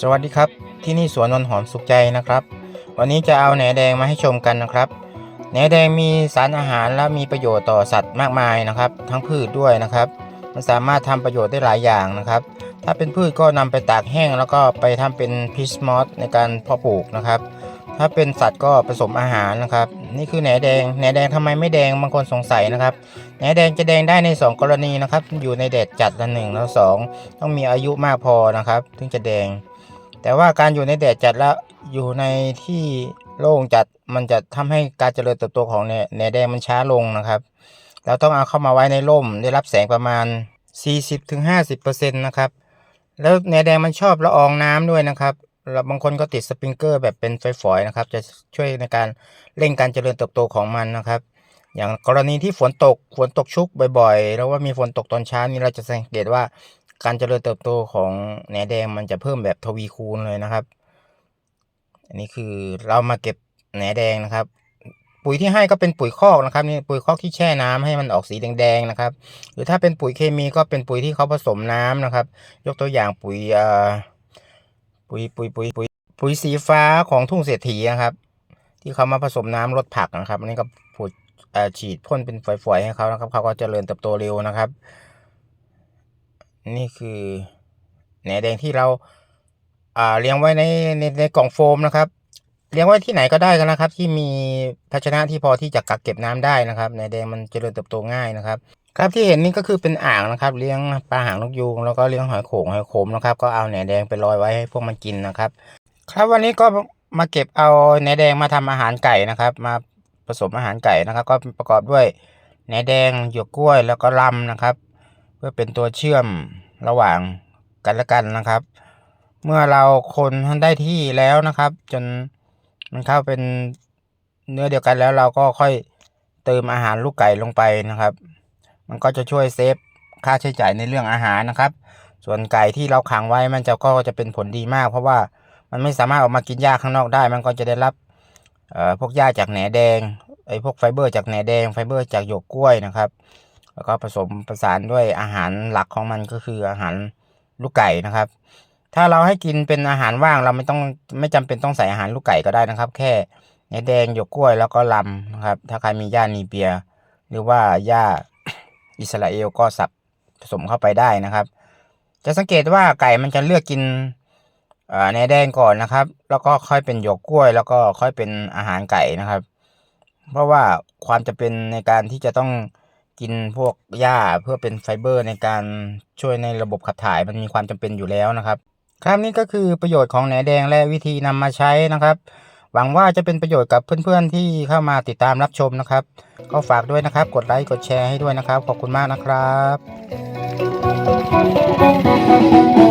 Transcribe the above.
สวัสดีครับ ที่นี่สวนนนหอมสุขใจนะครับ วันนี้จะเอาแหนแดงมาให้ชมกันนะครับแหนแดงมีสารอาหารและมีประโยชน์ต่อสัตว์มากมายนะครับ ทั้งพืชด้วยนะครับ มันสามารถทำประโยชน์ได้หลายอย่างนะครับ ถ้าเป็นพืชก็นำไปตากแห้ง แล้วก็ไปทำเป็นพิชมอสในการเพาะปลูกนะครับ ถ้าเป็นสัตว์ก็ผสมอาหารนะครับ นี่คือแหนแดงแหนแดงทำไมไม่แดงบางคนสงสัยนะครับแหนแดงจะแดงได้ใน 2 กรณีนะครับ อยู่ในแดดจัดละหนึ่งแล้วสองต้องมีอายุมากพอนะครับ ถึงจะแดง แต่ว่าการอยู่ในแดดจัดแล้วอยู่ในที่โล่งจัดมันจะทำให้การเจริญเติบโตของแหนแหนแดงมันช้าลงนะครับ เราต้องเอาเข้ามาไว้ในร่มได้รับแสงประมาณ 40-50%นะครับ แล้วแหนแดงมันชอบละอองน้ำด้วยนะครับแล้วบางคนก็ติดสปริงเกอร์แบบเป็นฝอยๆนะครับ จะช่วยในการเร่งการเจริญเติบโตของมันนะครับ อย่างกรณีที่ฝนตกฝนตกชุกบ่อยๆ แล้วว่ามีฝนตกตอนเช้านี่เราจะสังเกตว่า การเจริญเติบโตของแหนแดงมันจะเพิ่มแบบทวีคูณเลยนะครับ อันนี้คือเรามาเก็บแหนแดงนะครับ ปุ๋ยที่ให้ก็เป็นปุ๋ยคอกนะครับนี่ปุ๋ยคอกที่แช่น้ำให้มันออกสีแดงๆนะครับ หรือถ้าเป็นปุ๋ยเคมีก็เป็นปุ๋ยที่เขาผสมน้ำนะครับ ยกตัวอย่างปุ๋ยปุ๋ยปุ๋ยปุ๋ยปุ๋ยปุ๋ยสีฟ้าของทุ่งเศรษฐีนะครับ ที่เขามาผสมน้ำลดผักนะครับอันนี้ก็ผุดฉีดพ่นเป็นฝอยๆให้เขานะครับเขาก็เจริญเติบโตเร็วนะครับ นี่คือแหนแดงที่เราอ่าเลี้ยงไว้ในในในกล่องโฟมนะครับ เลี้ยงไว้ที่ไหนก็ได้กันนะครับ ที่มีภาชนะที่พอที่จะกักเก็บน้ำได้นะครับแหนแดงมันเจริญเติบโตง่ายนะครับครับที่เห็นนี่ก็คือเป็นอ่างนะครับ เลี้ยงปลาหางนกยูงแล้วก็เลี้ยงหอยโข่งหอยโขมนะครับ ก็เอาแหนแดงไปลอยไว้ให้พวกมันกินนะครับ ครับวันนี้ก็มาเก็บเอาแหนแดงมาทำอาหารไก่นะครับ มาผสมอาหารไก่นะครับ ก็ประกอบด้วยแหนแดงหยวกกล้วยแล้วก็ลำนะครับ เพื่อเป็นตัวเชื่อมระหว่างกันและกันนะครับ เมื่อเราคนได้ที่แล้วนะครับ จนมันเข้าเป็นเนื้อเดียวกันแล้วเราก็ค่อยเติมอาหารลูกไก่ลงไปนะครับ มันก็จะช่วยเซฟค่าใช้จ่ายในเรื่องอาหารนะครับ ส่วนไก่ที่เราขังไว้มันจะก็จะเป็นผลดีมาก เพราะว่ามันไม่สามารถออกมากินหญ้าข้างนอกได้ มันก็จะได้รับเอ่อพวกหญ้าจากแหนแดงไอ้พวกไฟเบอร์จากแหนแดงไฟเบอร์จากหยวกกล้วยนะครับ แล้วก็ผสมประสานด้วยอาหารหลักของมันก็คืออาหารลูกไก่นะครับ ถ้าเราให้กินเป็นอาหารว่างเราไม่ต้องไม่จำเป็นต้องใส่อาหารลูกไก่ก็ได้นะครับ แค่แหนแดงหยวกกล้วยแล้วก็ลำนะครับ ถ้าใครมีหญ้านีเปีย หรือว่าหญ้าอิสราเอลก็สับผสมเข้าไปได้นะครับ จะสังเกตว่าไก่มันจะเลือกกินเอ่อแหนแดงก่อนนะครับ แล้วก็ค่อยเป็นหยวกกล้วย แล้วก็ค่อยเป็นอาหารไก่นะครับ เพราะว่าความจะเป็นในการที่จะต้อง กินพวกหญ้าเพื่อเป็นไฟเบอร์ในการช่วยในระบบขับถ่ายมันมีความจำเป็นอยู่แล้วนะครับครับนี่ก็คือประโยชน์ของแหนแดงและวิธีนำมาใช้นะครับ หวังว่าจะเป็นประโยชน์กับเพื่อนๆที่เข้ามาติดตามรับชมนะครับ ก็ฝากด้วยนะครับ กดไลค์กดแชร์ให้ด้วยนะครับ ขอบคุณมากนะครับ